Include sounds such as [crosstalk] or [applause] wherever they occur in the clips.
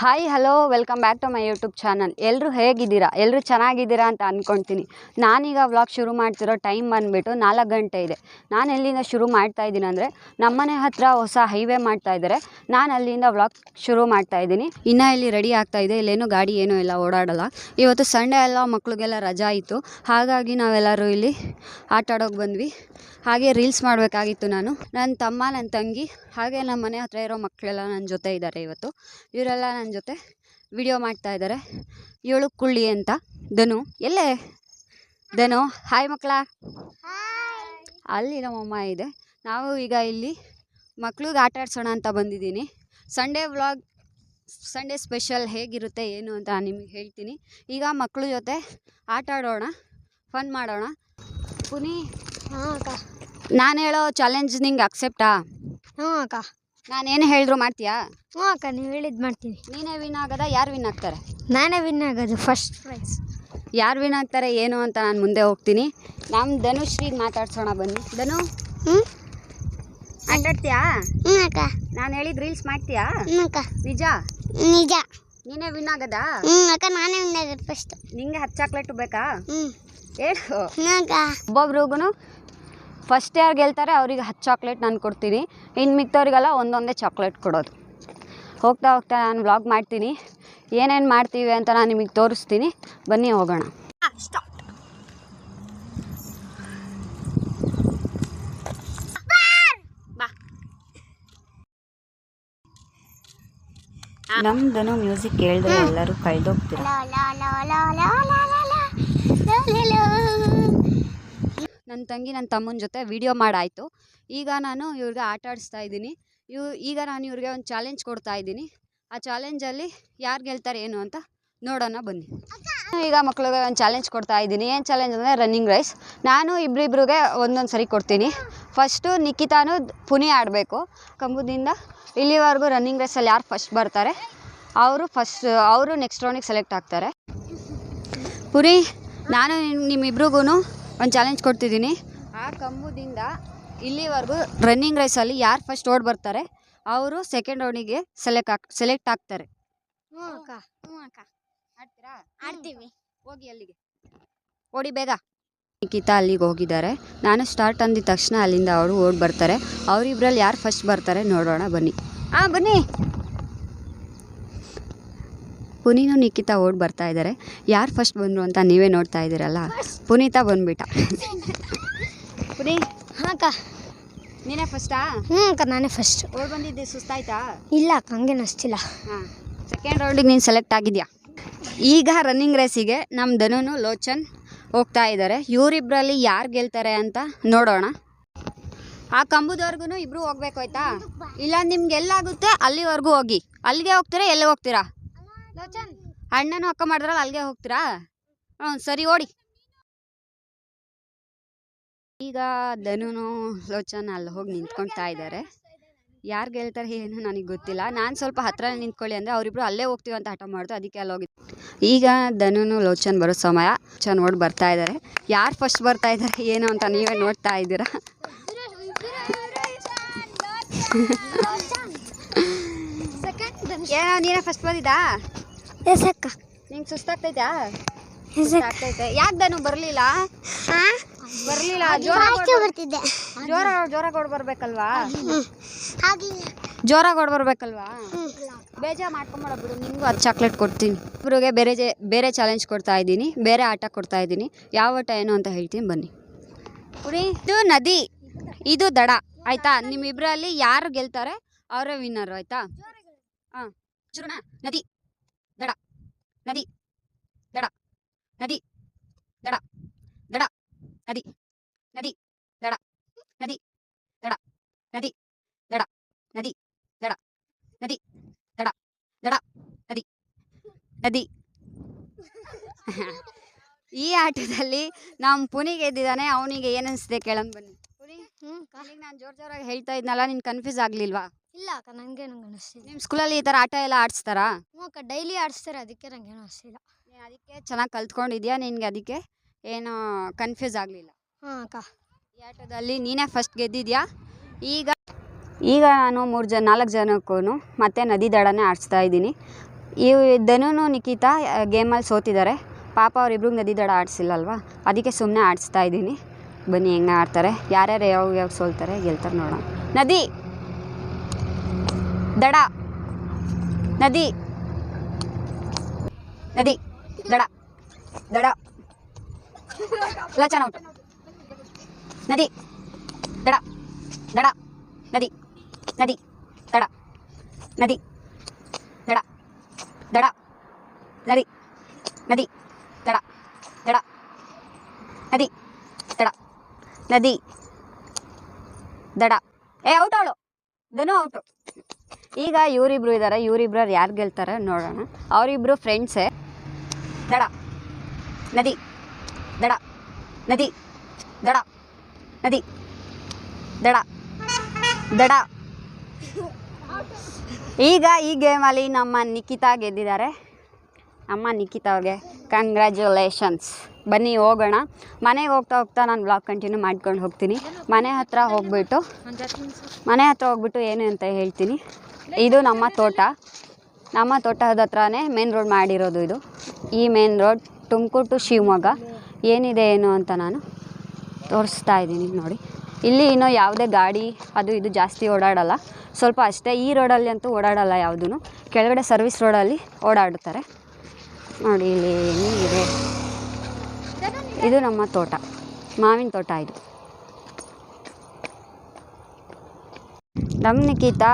Hi hello welcome back to my YouTube channel ಎಲ್ಲರೂ ಹೇಗಿದ್ದೀರಾ? ಎಲ್ಲರೂ ಚೆನ್ನಾಗಿದ್ದೀರಾ ಅಂತ ಅಂದ್ಕೊಳ್ತೀನಿ ನಾನೀಗ ವ್ಲಾಗ್ ಶುರು ಮಾಡ್ತಿರೋ ಟೈಮ್ ಬಂದುಬಿಟ್ಟು ನಾಲ್ಕು ಗಂಟೆ ಇದೆ. ನಾನು ಎಲ್ಲಿಂದ ಶುರು ಮಾಡ್ತಾ ಇದ್ದೀನಿ ಅಂದರೆ, ನಮ್ಮನೆ ಹತ್ರ ಹೊಸ ಹೈವೇ ಮಾಡ್ತಾ ಇದ್ದಾರೆ. ನಾನು ಅಲ್ಲಿಂದ ವ್ಲಾಗ್ ಶುರು ಮಾಡ್ತಾ ಇದ್ದೀನಿ. ಇನ್ನು ಇಲ್ಲಿ ರೆಡಿ ಆಗ್ತಾ ಇದೆ. ಇಲ್ಲೇನು ಗಾಡಿ ಏನೂ ಇಲ್ಲ, ಓಡಾಡಲ್ಲ. ಇವತ್ತು ಸಂಡೇ ಎಲ್ಲ ಮಕ್ಳಿಗೆಲ್ಲ ರಜಾ ಇತ್ತು. ಹಾಗಾಗಿ ನಾವೆಲ್ಲರೂ ಇಲ್ಲಿ ಆಟ ಆಡೋಕ್ಕೆ ಬಂದ್ವಿ. ಹಾಗೆ ರೀಲ್ಸ್ ಮಾಡಬೇಕಾಗಿತ್ತು ನಾನು. ನನ್ನ ತಮ್ಮ ನನ್ನ ತಂಗಿ, ಹಾಗೆ ನಮ್ಮ ಮನೆ ಹತ್ರ ಇರೋ ಮಕ್ಕಳೆಲ್ಲ ನನ್ನ ಜೊತೆ ಇದ್ದಾರೆ ಇವತ್ತು. ಇವರೆಲ್ಲ ನನ್ನ ಜೊತೆ ವಿಡಿಯೋ ಮಾಡ್ತಾ ಇದ್ದಾರೆ. ಏಳು ಕುಳ್ಳಿ ಅಂತ. ಧನು ಎಲ್ಲೇ? ಧನು ಹಾಯ್ ಮಕ್ಕಳ. ಅಲ್ಲಿ ನಮ್ಮಮ್ಮ ಇದೆ. ನಾವು ಈಗ ಇಲ್ಲಿ ಮಕ್ಳಿಗೆ ಆಟ ಆಡ್ಸೋಣ ಅಂತ ಬಂದಿದ್ದೀನಿ. ಸಂಡೇ ವ್ಲಾಗ್ ಸಂಡೇ ಸ್ಪೆಷಲ್ ಹೇಗಿರುತ್ತೆ ಏನು ಅಂತ ನಿಮಗೆ ಹೇಳ್ತೀನಿ. ಈಗ ಮಕ್ಳ ಜೊತೆ ಆಟ ಆಡೋಣ ಫನ್ ಮಾಡೋಣ. ಪುನಿ ಹಾಂ ಅಕ್ಕ. ನಾನು ಹೇಳೋ ಚಾಲೆಂಜ್ ನಿಂಗೆ ಅಕ್ಸೆಪ್ಟಾ ಹ್ಞೂ ಅಕ್ಕ. ನಾನೇನು ಹೇಳಿದ್ರು ಮಾಡ್ತೀಯಾ? ಹ್ಞೂ ಅಕ್ಕ ನೀವು ಹೇಳಿದ್ದು ಮಾಡ್ತೀನಿ. ನೀನೇ ವಿನ್ ಆಗದ ಯಾರು ವಿನ್ ಆಗ್ತಾರೆ? ನಾನೇ ವಿನ್ ಆಗೋದು ಫಸ್ಟ್ ಪ್ರೈಸ್ ಯಾರು ವಿನ್ ಆಗ್ತಾರೆ ಏನು ಅಂತ ನಾನು ಮುಂದೆ ಹೋಗ್ತೀನಿ. ನಮ್ಮ ಧನುಶ್ರೀ ಮಾತಾಡ್ಸೋಣ ಬನ್ನಿ. ಧನು? ಹ್ಞೂ. ಆಟಾಡ್ತೀಯಾ ಹ್ಞೂ ಅಕ್ಕ. ನಾನು ಹೇಳಿದ ರೀಲ್ಸ್ ಮಾಡ್ತೀಯಾ? ಹ್ಞೂ ಅಕ್ಕ. ನಿಜ? ನಿಜ. ನೀನೇ ವಿನ್ ಆಗದ? ಹ್ಞೂ ಅಕ್ಕ ನಾನೇ ವಿನ್ ಆಗೋದು ಫಸ್ಟ್ ನಿಂಗೆ ಹತ್ತು ಚಾಕ್ಲೇಟು ಬೇಕಾ? ಹ್ಞೂ. ಹೇಳು. ಹ್ಞೂ ಅಕ್ಕ. ಒಬ್ಬೊಬ್ರಿಗೂ ಫಸ್ಟ್ ಯಾರು ಗೆಲ್ತಾರೆ ಅವ್ರಿಗೆ ಹತ್ತು ಚಾಕ್ಲೇಟ್ ನಾನು ಕೊಡ್ತೀನಿ ಇನ್ನು ಮಿಕ್ತವ್ರಿಗೆಲ್ಲ ಒಂದೊಂದೇ ಚಾಕ್ಲೇಟ್ ಕೊಡೋದು ಹೋಗ್ತಾ ಹೋಗ್ತಾ ನಾನು ವ್ಲಾಗ್ ಮಾಡ್ತೀನಿ ಏನೇನು ಮಾಡ್ತೀವಿ ಅಂತ ನಾನು ನಿಮಗೆ ತೋರಿಸ್ತೀನಿ ಬನ್ನಿ ಹೋಗೋಣ ನಮ್ದನು ಮ್ಯೂಸಿಕ್ ಕೇಳಿದ್ರೆ ಎಲ್ಲರೂ ಕಳೆದೋಗ್ತೀರ ನನ್ನ ತಂಗಿ ನನ್ನ ತಮ್ಮನ ಜೊತೆ ವಿಡಿಯೋ ಮಾಡಾಯಿತು. ಈಗ ನಾನು ಇವ್ರಿಗೆ ಆಟ ಆಡಿಸ್ತಾ ಇದ್ದೀನಿ. ಇವ್, ಈಗ ನಾನು ಇವ್ರಿಗೆ ಒಂದು ಚಾಲೆಂಜ್ ಕೊಡ್ತಾ ಇದ್ದೀನಿ. ಆ ಚಾಲೆಂಜಲ್ಲಿ ಯಾರು ಗೆಲ್ತಾರೆ ಏನು ಅಂತ ನೋಡೋಣ ಬನ್ನಿ. ಈಗ ಮಕ್ಳಿಗೆ ಒಂದು ಚಾಲೆಂಜ್ ಕೊಡ್ತಾ ಇದ್ದೀನಿ. ಏನು ಚಾಲೆಂಜ್ ಅಂದರೆ ರನ್ನಿಂಗ್ ರೇಸ್ ನಾನು ಇಬ್ಬರಿಬ್ರಿಗೆ ಒಂದೊಂದು ಸರಿ ಕೊಡ್ತೀನಿ. ಫಸ್ಟು ನಿಖಿತಾನು ಪುನಿ ಆಡಬೇಕು. ಕಂಬದಿಂದ ಇಲ್ಲಿವರೆಗೂ ರನ್ನಿಂಗ್ ರೇಸಲ್ಲಿ ಯಾರು ಫಸ್ಟ್ ಬರ್ತಾರೆ, ಅವರು ಫಸ್ಟ್ ಅವರು ನೆಕ್ಸ್ಟ್ ರೌಂಡಿಗೆ ಸೆಲೆಕ್ಟ್ ಆಗ್ತಾರೆ. ಪುರಿ, ನಾನು ನಿಮ್ಮಿಬ್ರಿಗೂ ಒಂದು ಚಾಲೆಂಜ್ ಕೊಡ್ತಿದ್ದೀನಿ. ಆ ಕಂಬದಿಂದ ಇಲ್ಲಿವರೆಗೂ ರನ್ನಿಂಗ್ ರೇಸಲ್ಲಿ ಯಾರು ಫಸ್ಟ್ ಓಡ್ ಬರ್ತಾರೆ ಅವರು ಸೆಕೆಂಡ್ ರೌಂಡಿಗೆ ಸೆಲೆಕ್ಟ್ ಆಗ್ ಸೆಲೆಕ್ಟ್ ಆಗ್ತಾರೆ. ಆಡ್ತೀರಾ? ಆಡ್ತೀವಿ. ಹೋಗಿ ಅಲ್ಲಿಗೆ. ಓಡಿ ಬೇಗ. ನಿಖಿತಾ ಅಲ್ಲಿಗೆ ಹೋಗಿದ್ದಾರೆ. ನಾನು ಸ್ಟಾರ್ಟ್ ಅಂದಿದ ತಕ್ಷಣ ಅಲ್ಲಿಂದ ಅವರು ಓಡ್ ಬರ್ತಾರೆ. ಅವರಿಬ್ರಲ್ಲಿ ಯಾರು ಫಸ್ಟ್ ಬರ್ತಾರೆ ನೋಡೋಣ ಬನ್ನಿ. ಹಾಂ ಬನ್ನಿ. ಪುನೀನು ನಿಖಿತಾ ಓಡ್ ಬರ್ತಾ ಇದ್ದಾರೆ ಯಾರು ಫಸ್ಟ್ ಬಂದರು ಅಂತ ನೀವೇ ನೋಡ್ತಾ ಇದ್ದೀರಲ್ಲ? ಪುನೀತಾ ಬಂದ್ಬಿಟ್ಟ. ಪುನಿ ಹಾಂ ಅಕ್ಕ ನೀನೇ ಫಸ್ಟಾ ಹ್ಞೂ ಅಕ್ಕ ನಾನೇ ಫಸ್ಟ್ ಓಡ್ ಬಂದಿದ್ದೆ ಸುಸ್ತಾಯ್ತಾ? ಇಲ್ಲ ಅಕ್ಕ ಹಂಗೇನು ಅಷ್ಟಿಲ್ಲ ಹಾಂ. ಸೆಕೆಂಡ್ ರೌಂಡಿಗೆ ನೀನು ಸೆಲೆಕ್ಟ್ ಆಗಿದೆಯಾ? ಈಗ ರನ್ನಿಂಗ್ ರೇಸಿಗೆ ನಮ್ಮ ಧನುನು ಲೋಚನ್ ಹೋಗ್ತಾ ಇದ್ದಾರೆ ಇವರಿಬ್ಬರಲ್ಲಿ ಯಾರು ಗೆಲ್ತಾರೆ ಅಂತ ನೋಡೋಣ. ಆ ಕಂಬದವರೆಗೂ ಇಬ್ಬರು ಹೋಗ್ಬೇಕು ಆಯ್ತಾ? ಇಲ್ಲ ನಿಮ್ಗೆ ಎಲ್ಲಾಗುತ್ತೆ ಅಲ್ಲಿವರೆಗೂ ಹೋಗಿ. ಅಲ್ಲಿಗೆ ಹೋಗ್ತೀರಾ ಎಲ್ಲಿ ಹೋಗ್ತೀರಾ? ಅಣ್ಣನೂ ಅಕ್ಕ ಮಾಡಿದ್ರಲ್ಲ ಅಲ್ಲಿಗೆ ಹೋಗ್ತೀರಾ? ಹ್ಞೂ ಸರಿ ಓಡಿ. ಈಗ ಧನುನು ಲೋಚನ್ ಅಲ್ಲಿ ಹೋಗಿ ನಿಂತ್ಕೊಳ್ತಾ ಇದ್ದಾರೆ ಯಾರು ಗೆಲ್ತಾರೆ ಏನು ನನಗೆ ಗೊತ್ತಿಲ್ಲ. ನಾನು ಸ್ವಲ್ಪ ಹತ್ರ ನಿಂತ್ಕೊಳ್ಳಿ ಅಂದರೆ ಅವರಿಬ್ರು ಅಲ್ಲೇ ಹೋಗ್ತೀವಿ ಅಂತ ಹಠ ಮಾಡಿದ್ರು ಅದಕ್ಕೆ ಅಲ್ಲಿ ಹೋಗಿದ್ದು ಈಗ ಧನುನು ಲೋಚನ್ ಬರೋ ಸಮಯ. ಲೋಚನ್ ನೋಡಿ ಬರ್ತಾ ಇದ್ದಾರೆ ಯಾರು ಫಸ್ಟ್ ಬರ್ತಾ ಇದ್ದಾರೆ ಏನು ಅಂತ ನೀವೇ ನೋಡ್ತಾ ಇದ್ದೀರಾ? [laughs] ಏನೋ ನೀನೇ ಫಸ್ಟ್ ಬಂದಿದ್ದಾ? ಎಸ್ ಅಕ್ಕ ನಿಂಗೆ ಸುಸ್ತಾಗ್ತೈತಾ? ಸುಸ್ತಾಗ್ತೈತೆ. ಯಾಕೆ ಧನು ಬರಲಿಲ್ಲ? ಬರಲಿಲ್ಲ ಜೋರ ಬರ್ತಿದ್ದೆ. ಜೋರ ಓಡ್ ಬರ್ಬೇಕಲ್ವಾ? ಜೋರಾಗಿ ಬರ್ಬೇಕಲ್ವಾ? ಬೇಜಾರು ಮಾಡ್ಕೊಂಬೇಡ ಬಿಡು ನಿಮಗೂ ಹತ್ತು ಚಾಕ್ಲೇಟ್ ಕೊಡ್ತೀನಿ. ಇಬ್ಬರಿಗೆ ಬೇರೆ ಜೆ ಬೇರೆ ಚಾಲೆಂಜ್ ಕೊಡ್ತಾ ಇದ್ದೀನಿ ಬೇರೆ ಆಟ ಕೊಡ್ತಾ ಇದ್ದೀನಿ. ಯಾವ ಆಟ ಏನು ಅಂತ ಹೇಳ್ತೀನಿ ಬನ್ನಿ. ಇದು ನದಿ. ಇದು ದಡ. ಆಯ್ತಾ? ನಿಮ್ಮಿಬ್ಬರಲ್ಲಿ ಯಾರು ಗೆಲ್ತಾರೆ ಅವರೇ ವಿನ್ನರು ಆಯ್ತಾ? ಹಾಂ ಚುರುಣ ನದಿ ದಡ ನದಿ ದಡ ನದಿ ದಡ ದಡ ನದಿ ನದಿ ದಡ ನದಿ ದಡ ನದಿ ದಡ ನದಿ ದಡ ನದಿ ದಡ ದಡ ನದಿ ನದಿ ಈ ಆಟದಲ್ಲಿ ನಮ್ಮ ಪುನಿ ಗೆದ್ದಿದ್ದಾನೆ ಅವನಿಗೆ ಏನನ್ನಿಸ್ದೆ ಕೇಳೋಣ ಬನ್ನಿ. ಪುನಿ ಹ್ಞೂ ನಾನು ಜೋರ್ ಜೋರಾಗಿ ಹೇಳ್ತಾ ಇದ್ನಲ್ಲ ನೀನು ಕನ್ಫ್ಯೂಸ್ ಆಗಲಿಲ್ವಾ? ಇಲ್ಲ ಅಕ್ಕ ನಂಗೆ ನಿಮ್ಮ ಸ್ಕೂಲಲ್ಲಿ ಈ ಥರ ಆಟ ಎಲ್ಲ ಆಡಿಸ್ತಾರಾ? ಹ್ಞೂ ಅಕ್ಕ ಡೈಲಿ ಆಡಿಸ್ತಾರೆ ಅದಕ್ಕೆ ನಂಗೇನು ಅನಿಸ್ತಿಲ್ಲ. ನೀನು ಅದಕ್ಕೆ ಚೆನ್ನಾಗಿ ಕಲ್ತ್ಕೊಂಡಿದ್ಯಾ ನಿನಗೆ ಅದಕ್ಕೆ ಏನು ಕನ್ಫ್ಯೂಸ್ ಆಗಲಿಲ್ಲ? ಹಾಂ ಅಕ್ಕ. ಈ ಆಟದಲ್ಲಿ ನೀನೇ ಫಸ್ಟ್ ಗೆದ್ದಿದ್ಯಾ? ಈಗ ಈಗ ನಾನು ಮೂರು ಜನ ನಾಲ್ಕು ಜನಕ್ಕೂ ಮತ್ತೆ ನದಿ ದಡನೇ ಆಡಿಸ್ತಾ ಇದ್ದೀನಿ. ಈ ಧನುನು ನಿಖಿತಾ ಗೇಮಲ್ಲಿ ಸೋತಿದ್ದಾರೆ ಪಾಪ ಅವರಿಬ್ರಿಗೆ ನದಿ ದಡ ಆಡಿಸಿಲ್ಲ ಅಲ್ವಾ ಅದಕ್ಕೆ ಸುಮ್ಮನೆ ಆಡಿಸ್ತಾ ಇದ್ದೀನಿ. ಬನ್ನಿ, ಹೆಂಗೆ ಆಡ್ತಾರೆ? ಯಾರ್ಯಾರು ಯಾವ ಯಾವ ಸೋಲ್ತಾರೆ ಗೆಲ್ತಾರೆ ನೋಡೋಣ. ನದಿ! ದಡ! ನದಿ! ನದಿ! ದಡ! ದಡ! ಲಚನ ಔಟ್ ನದಿ! ದಡ! ದಡ! ನದಿ! ನದಿ! ದಡ! ನದಿ! ದಡ! ದಡ! ನದಿ! ನದಿ! ದಡ ನದಿ. ತಡ. ನದಿ. ದಡ. ಏ ಔಟ್ ಅವಳು ದನು ಔಟು ಈಗ ಇವರಿಬ್ರು ಇದ್ದಾರೆ ಇವರಿಬ್ರು ಯಾರು ಗೆಲ್ತಾರೆ ನೋಡೋಣ. ಅವರಿಬ್ರು ಫ್ರೆಂಡ್ಸೇ ದಡ. ನದಿ. ದಡ. ನದಿ. ದಡ. ನದಿ. ದಡ. ದಡ. ಈಗ ಈ ಗೇಮಲ್ಲಿ ನಮ್ಮ ನಿಖಿತಾ ಗೆದ್ದಿದ್ದಾರೆ. ಅಮ್ಮ ನಿಖಿತಾ ಅವ್ರಿಗೆ ಕಂಗ್ರ್ಯಾಚುಲೇಷನ್ಸ್ ಬನ್ನಿ ಹೋಗೋಣ. ಮನೆಗೆ ಹೋಗ್ತಾ ಹೋಗ್ತಾ ನಾನು ಬ್ಲಾಗ್ ಕಂಟಿನ್ಯೂ ಮಾಡ್ಕೊಂಡು ಹೋಗ್ತೀನಿ. ಮನೆ ಹತ್ರ ಹೋಗ್ಬಿಟ್ಟು, ಮನೆ ಹತ್ರ ಹೋಗ್ಬಿಟ್ಟು ಏನು ಅಂತ ಹೇಳ್ತೀನಿ. ಇದು ನಮ್ಮ ತೋಟ. ನಮ್ಮ ತೋಟದ ಹತ್ರನೇ ಮೇನ್ ರೋಡ್ ಮಾಡಿರೋದು ಇದು. ಈ main road Tumakuru to Shivamogga. ಏನಿದೆ ಏನು ಅಂತ ನಾನು ತೋರಿಸ್ತಾ ಇದ್ದೀನಿ ನೋಡಿ. ಇಲ್ಲಿ ಇನ್ನೂ ಯಾವುದೇ ಗಾಡಿ, ಅದು ಇದು ಜಾಸ್ತಿ ಓಡಾಡೋಲ್ಲ. ಸ್ವಲ್ಪ ಅಷ್ಟೇ ಈ ರೋಡಲ್ಲಿ ಅಂತೂ ಓಡಾಡಲ್ಲ ಯಾವುದೂ ಕೆಳಗಡೆ ಸರ್ವಿಸ್ ರೋಡಲ್ಲಿ ಓಡಾಡುತ್ತಾರೆ ನೋಡಿ, ಇಲ್ಲಿ ನೀರಿದೆ ಇದು ನಮ್ಮ ತೋಟ, ಮಾವಿನ ತೋಟ ಇದು. ನಮ್ಮ ನಿಖಿತಾ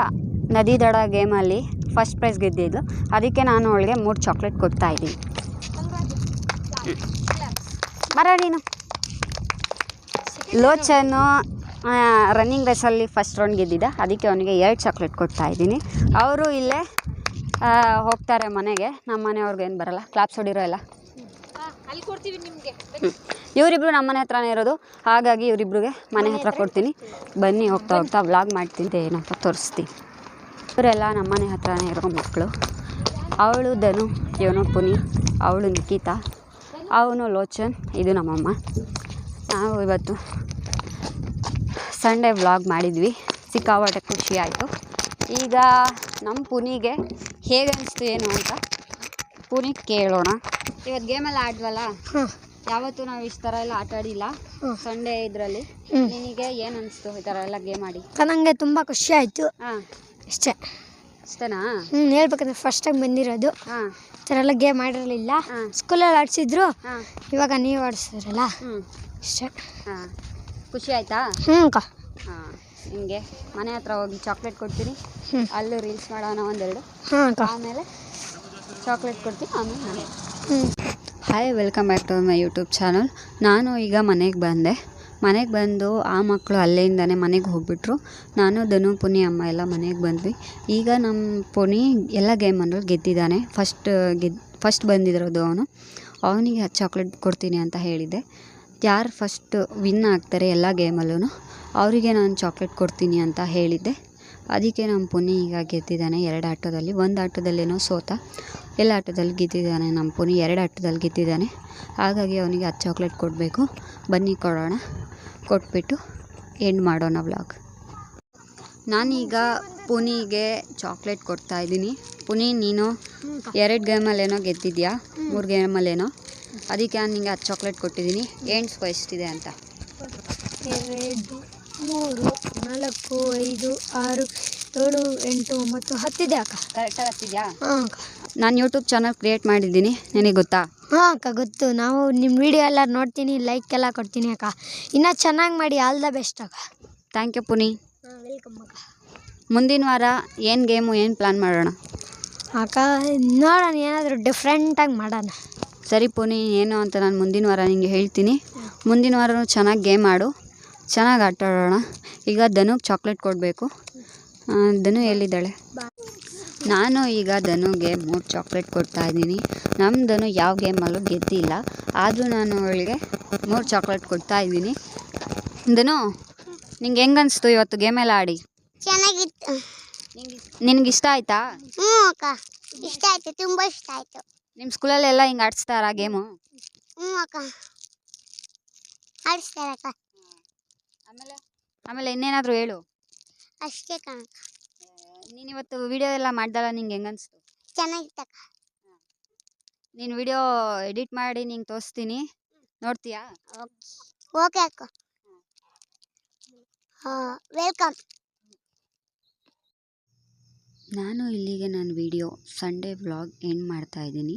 ನದಿ ದಡ ಗೇಮಲ್ಲಿ ಫಸ್ಟ್ ಪ್ರೈಸ್ ಗೆದ್ದಿದ್ದು. ಅದಕ್ಕೆ ನಾನು ಅವಳಿಗೆ ಮೂರು ಚಾಕ್ಲೇಟ್ ಕೊಡ್ತಾ ಇದ್ದೀನಿ. ಬರ ನೀನು. ಲೋಚನು ರನ್ನಿಂಗ್ ರೇಸಲ್ಲಿ ಫಸ್ಟ್ ರೌಂಡ್ ಗೆದ್ದಿದ್ದ. ಅದಕ್ಕೆ ಅವನಿಗೆ ಎರಡು ಚಾಕ್ಲೇಟ್ ಕೊಡ್ತಾ ಇದ್ದೀನಿ. ಅವರು ಇಲ್ಲೇ ಹೋಗ್ತಾರೆ ಮನೆಗೆ. ನಮ್ಮ ಮನೆಯವ್ರಿಗೇನು ಬರಲ್ಲ. ಕ್ಲಾಪ್ಸ್ ಎಲ್ಲ. ಕೊಡ್ತೀವಿ ನಿಮಗೆ ಇವರಿಬ್ರು ನಮ್ಮ ಮನೆ ಹತ್ರನೇ ಇರೋದು. ಹಾಗಾಗಿ ಇವರಿಬ್ರಿಗೆ ಮನೆ ಹತ್ರ ಕೊಡ್ತೀನಿ. ಬನ್ನಿ, ಹೋಗ್ತಾ ಹೋಗ್ತಾ ವ್ಲಾಗ್ ಮಾಡ್ತೀನಿ ಏನಂತ ತೋರಿಸ್ತೀನಿ. ಇವರೆಲ್ಲ ನಮ್ಮ ಮನೆ ಹತ್ರನೇ ಇರೋ ಮಕ್ಕಳು. ಅವಳು ಧನು, ಇವನು ಪುನಿ, ಅವಳು ನಿಖಿತಾ ಅವನು ಲೋಚನ್, ಇದು ನಮ್ಮಮ್ಮ. ನಾವು ಇವತ್ತು ಸಂಡೇ ವ್ಲಾಗ್ ಮಾಡಿದ್ವಿ. ಸಿಕ್ಕಾಪಟ್ಟೆ ಖುಷಿ ಆಯಿತು. ಈಗ ನಮ್ಮ ಪುನಿಗೆ ಹೇಗೆ ಅನಿಸ್ತು ಏನು ಅಂತ ಪುನಿ ಕೇಳೋಣ. ಇವತ್ತು ಗೇಮಲ್ಲಿ ಆಡ್ವಲ್ಲ ಯಾವತ್ತು ನಾವು ಇಷ್ಟು ಥರ ಎಲ್ಲ ಆಟ ಆಡಿಲ್ಲ. ಸಂಡೇ ಇದರಲ್ಲಿ. ನಿನಗೆ ಏನು ಅನಿಸ್ತು ಈ ಥರ ಎಲ್ಲ ಗೇಮ್ ಆಡಿ? ನನಗೆ ತುಂಬ ಖುಷಿ ಆಯಿತು. ಹಾಂ. ಇಷ್ಟೇ ಇಷ್ಟನಾ? ಹ್ಞೂ ಹೇಳ್ಬೇಕಂದ್ರೆ ಫಸ್ಟ್ ಟೈಮ್ ಬಂದಿರೋದು. ಹಾಂ. ಈ ಥರ ಎಲ್ಲ ಗೇಮ್ ಆಡಿರಲಿಲ್ಲ. ಹಾಂ. ಸ್ಕೂಲಲ್ಲಿ ಆಡಿಸಿದ್ರು. ಹಾಂ. ಇವಾಗ ನೀವು ಆಡಿಸಿದ್ರಲ್ಲ? ಹ್ಞೂ ಇಷ್ಟೇ ಹಾಂ. ಖುಷಿ ಆಯಿತಾ? ಹ್ಞೂ ನಿಮಗೆ ಮನೆ ಹತ್ರ ಹೋಗಿ ಚಾಕ್ಲೇಟ್ ಕೊಡ್ತೀನಿ. ಅಲ್ಲೂ ರೀಲ್ಸ್ ಮಾಡೋಣ ಒಂದೆರಡು. ಹಾಂ ಆಮೇಲೆ ಚಾಕ್ಲೇಟ್ ಕೊಡ್ತೀನಿ ಆಮೇಲೆ ಮನೆ. Hi welcome back to my YouTube channel ನಾನು ಈಗ ಮನೆಗೆ ಬಂದೆ. ಮನೆಗೆ ಬಂದು ಆ ಮಕ್ಕಳು ಅಲ್ಲಿಂದನೇ ಮನೆಗೆ ಹೋಗ್ಬಿಟ್ರು. ನಾನು ಧನು ಪುನಿ ಅಮ್ಮ ಎಲ್ಲ ಮನೆಗೆ ಬಂದ್ವಿ. ಈಗ ನಮ್ಮ ಪುನಿ ಎಲ್ಲ ಗೇಮಲ್ಲೂ ಗೆದ್ದಿದ್ದಾನೆ. ಫಸ್ಟ್ ಗೆದ್ ಫಸ್ಟ್ ಬಂದಿರೋದು ಅವನು. ಅವನಿಗೆ ಚಾಕ್ಲೇಟ್ ಕೊಡ್ತೀನಿ ಅಂತ ಹೇಳಿದ್ದೆ. ಯಾರು ಫಸ್ಟ್ ವಿನ್ ಆಗ್ತಾರೆ ಎಲ್ಲ ಗೇಮಲ್ಲೂ ಅವರಿಗೆ ನಾನು ಚಾಕ್ಲೇಟ್ ಕೊಡ್ತೀನಿ ಅಂತ ಹೇಳಿದ್ದೆ. ಅದಕ್ಕೆ ನಮ್ಮ ಪುನಿ ಈಗ ಗೆದ್ದಿದ್ದಾನೆ ಎರಡು ಆಟೋದಲ್ಲಿ. ಒಂದು ಆಟೋದಲ್ಲೇನೋ ಸೋತ ಎಲ್ಲ ಆಟೋದಲ್ಲಿ ಗೆದ್ದಿದ್ದಾನೆ ನಮ್ಮ ಪುನಿ ಎರಡು ಆಟೋದಲ್ಲಿ ಗೆದ್ದಿದ್ದಾನೆ. ಹಾಗಾಗಿ ಅವನಿಗೆ ಹತ್ತು ಚಾಕ್ಲೇಟ್ ಕೊಡಬೇಕು. ಬನ್ನಿ ಕೊಡೋಣ. ಕೊಟ್ಬಿಟ್ಟು ಎಂಡ್ ಮಾಡೋಣ ವ್ಲಾಗ್ ನಾನೀಗ ಪುನಿಗೆ ಚಾಕ್ಲೇಟ್ ಕೊಡ್ತಾ ಇದ್ದೀನಿ. ಪುನಿ ನೀನು ಎರಡು ಗೇಮಲ್ಲೇನೋ ಗೆದ್ದಿದ್ಯಾ? ಮೂರು ಗೇಮಲ್ಲೇನೋ ಅದಕ್ಕೆ ನಾನು ನಿಮಗೆ ಹತ್ತು ಚಾಕ್ಲೇಟ್ ಕೊಟ್ಟಿದ್ದೀನಿ. ಎಣ್ಸ್ಕೊ ಎಷ್ಟಿದೆ ಅಂತ? ಎರಡು ಮೂರು ನಾಲ್ಕು ಐದು ಆರು ಏಳು ಎಂಟು ಒಂಬತ್ತು ಹತ್ತಿದೆ ಅಕ್ಕ. ಕರೆಕ್ಟಾಗಿ ಹತ್ತಿದ್ಯಾ? ಹಾಂ ನಾನು ಯೂಟ್ಯೂಬ್ ಚಾನಲ್ ಕ್ರಿಯೇಟ್ ಮಾಡಿದ್ದೀನಿ. ನಿನಗೆ ಗೊತ್ತಾ? ಹಾಂ ಅಕ್ಕ ಗೊತ್ತು. ನಾವು ನಿಮ್ಮ ವಿಡಿಯೋ ಎಲ್ಲ ನೋಡ್ತೀನಿ ಲೈಕ್ ಎಲ್ಲ ಕೊಡ್ತೀನಿ ಅಕ್ಕ. ಇನ್ನೂ ಚೆನ್ನಾಗಿ ಮಾಡಿ ಆಲ್ ದ ಬೆಸ್ಟ್ ಅಕ್ಕ. Thank you Puni. ವೆಲ್ಕಮ್ ಅಕ್ಕ. ಮುಂದಿನ ವಾರ ಏನು ಗೇಮು ಏನು ಪ್ಲ್ಯಾನ್ ಮಾಡೋಣ? ಅಕ್ಕ ನೋಡೋಣ ಏನಾದರೂ ಡಿಫ್ರೆಂಟಾಗಿ ಮಾಡೋಣ. ಸರಿ ಪುನಿ ಏನು ಅಂತ ನಾನು ಮುಂದಿನ ವಾರ ನಿಂಗೆ ಹೇಳ್ತೀನಿ. ಮುಂದಿನ ವಾರನೂ ಚೆನ್ನಾಗಿ ಗೇಮ್ ಆಡು. ಚೆನ್ನಾಗಿ ಆಟ ಆಡೋಣ. ಈಗ ಧನುಗೆ ಚಾಕ್ಲೇಟ್ ಕೊಡಬೇಕು. ಧನು ಎಲ್ಲಿದ್ದಾಳೆ? ನಾನು ಈಗ ಧನುಗೆ ಮೂರು ಚಾಕ್ಲೇಟ್ ಕೊಡ್ತಾ ಇದ್ದೀನಿ. ನಮ್ಮ ಧನು ಯಾವ ಗೇಮಲ್ಲೂ ಗೆದ್ದಿಲ್ಲ. ಆದರೂ ನಾನು ಅವಳಿಗೆ ಮೂರು ಚಾಕ್ಲೇಟ್ ಕೊಡ್ತಾ ಇದ್ದೀನಿ. ಧನು ನಿಂಗೆ ಹೆಂಗೆ ಅನಿಸ್ತು ಇವತ್ತು ಗೇಮೆಲ್ಲ ಆಡಿ? ಚೆನ್ನಾಗಿತ್ತು. ನಿನಗೆ ಇಷ್ಟ ಆಯ್ತಾ? ಹ್ಞೂ ಅಕ್ಕ ಇಷ್ಟ ಆಯಿತು ತುಂಬ ಇಷ್ಟ ಆಯ್ತು. ನಿಮ್ಮ ಸ್ಕೂಲಲ್ಲೆಲ್ಲ ಹಿಂಗೆ ಆಡಿಸ್ತಾರಾ ಗೇಮು? ಹ್ಞೂ ಅಕ್ಕ. ಆಡಿಸ್ತಾರೆ ಅಕ್ಕ. ಆಮೇಲೆ ಆಮೇಲೆ ಇನ್ನೇನಾದರೂ ಹೇಳು. ಅಷ್ಟೇ ಕಣಕ್ಕ. ನೀನು ಇವತ್ತು ವಿಡಿಯೋ ಎಲ್ಲ ಮಾಡ್ದಲ್ಲ ನಿಂಗೆ ಹೆಂಗನ್ಸ್ತು ಚೆನ್ನಾಗಿತ್ತಕ್ಕ ನೀನು ವಿಡಿಯೋ ಎಡಿಟ್ ಮಾಡಿ ನಿಂಗೆ ತೋರಿಸ್ತೀನಿ. ನೋಡ್ತೀಯಾ? ಓಕೆ. ಅಕ್ಕ. ಹಾಂ ವೆಲ್ಕಮ್ ನಾನು ಇಲ್ಲಿಗೆ ನನ್ನ ವಿಡಿಯೋ ಸಂಡೇ ವ್ಲಾಗ್ ಎಂಡ್ ಮಾಡ್ತಾ ಇದ್ದೀನಿ.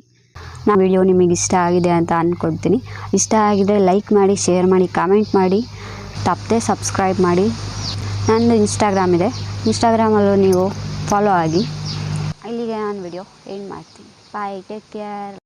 ನಾನು ವಿಡಿಯೋ ನಿಮಗೆ ಇಷ್ಟ ಆಗಿದೆ ಅಂತ ಅಂದ್ಕೊಡ್ತೀನಿ ಇಷ್ಟ ಆಗಿದೆ ಲೈಕ್ ಮಾಡಿ, ಶೇರ್ ಮಾಡಿ, ಕಾಮೆಂಟ್ ಮಾಡಿ, ತಪ್ಪದೆ ಸಬ್ಸ್ಕ್ರೈಬ್ ಮಾಡಿ. ನನ್ನದು ಇನ್ಸ್ಟಾಗ್ರಾಮ್ ಇದೆ. ಇನ್ಸ್ಟಾಗ್ರಾಮಲ್ಲೂ ನೀವು ಫಾಲೋ ಆಗಿ. ಇಲ್ಲಿಗೆ ನಾನು ವಿಡಿಯೋ ಎಂಡ್ ಮಾಡ್ತೀನಿ. Bye take care